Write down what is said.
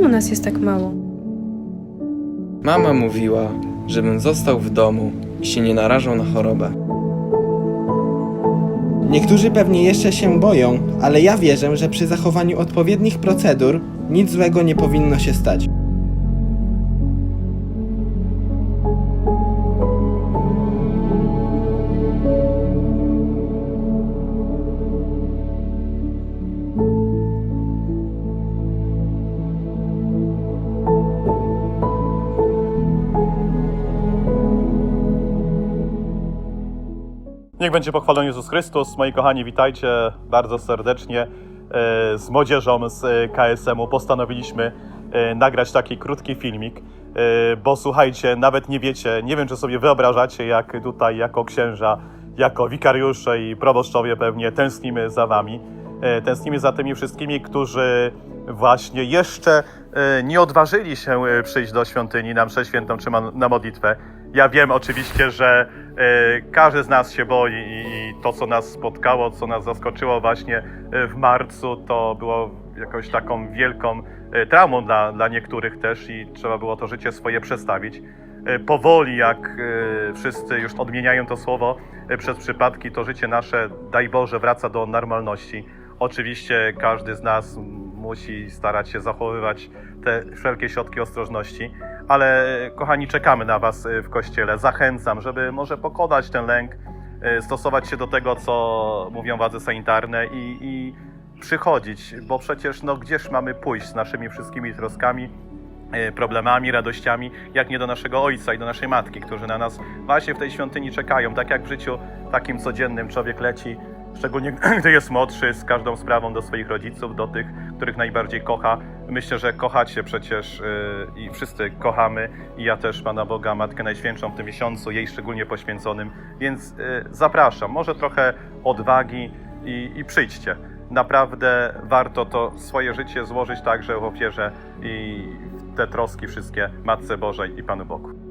Czemu nas jest tak mało? Mama mówiła, żebym został w domu i się nie narażał na chorobę. Niektórzy pewnie jeszcze się boją, ale ja wierzę, że przy zachowaniu odpowiednich procedur nic złego nie powinno się stać. Niech będzie pochwalony Jezus Chrystus. Moi kochani, witajcie bardzo serdecznie. E, Z młodzieżą z e, KSM-u postanowiliśmy e, nagrać taki krótki filmik, bo słuchajcie, nawet nie wiecie, nie wiem czy sobie wyobrażacie, jak tutaj jako księża, jako wikariusze i proboszczowie pewnie tęsknimy za wami. Tęsknimy za tymi wszystkimi, którzy właśnie jeszcze nie odważyli się przyjść do świątyni na mszę świętą czy na modlitwę. Ja wiem oczywiście, że e, każdy z nas się boi i, to, co nas spotkało, co nas zaskoczyło właśnie e, w marcu, to było jakąś taką wielką e, traumą dla, dla niektórych też i trzeba było to życie swoje przestawić. Powoli, jak wszyscy już odmieniają to słowo przez przypadki, to życie nasze, daj Boże, wraca do normalności. Oczywiście każdy z nas musi starać się zachowywać te wszelkie środki ostrożności, ale kochani, czekamy na Was e, w kościele. Zachęcam, żeby może pokonać ten lęk, e, stosować się do tego, co mówią władze sanitarne i, i przychodzić, bo przecież no, gdzież mamy pójść z naszymi wszystkimi troskami, e, problemami, radościami, jak nie do naszego ojca i do naszej matki, którzy na nas właśnie w tej świątyni czekają. Tak jak w życiu takim codziennym człowiek leci, szczególnie gdy jest młodszy, z każdą sprawą do swoich rodziców, do tych, których najbardziej kocha. Myślę, że kochacie przecież e, i wszyscy kochamy i ja też Pana Boga, Matkę Najświętszą w tym miesiącu, jej szczególnie poświęconym, więc e, zapraszam, może trochę odwagi i, i przyjdźcie. Naprawdę warto to swoje życie złożyć także w ofierze i te troski wszystkie Matce Bożej i Panu Bogu.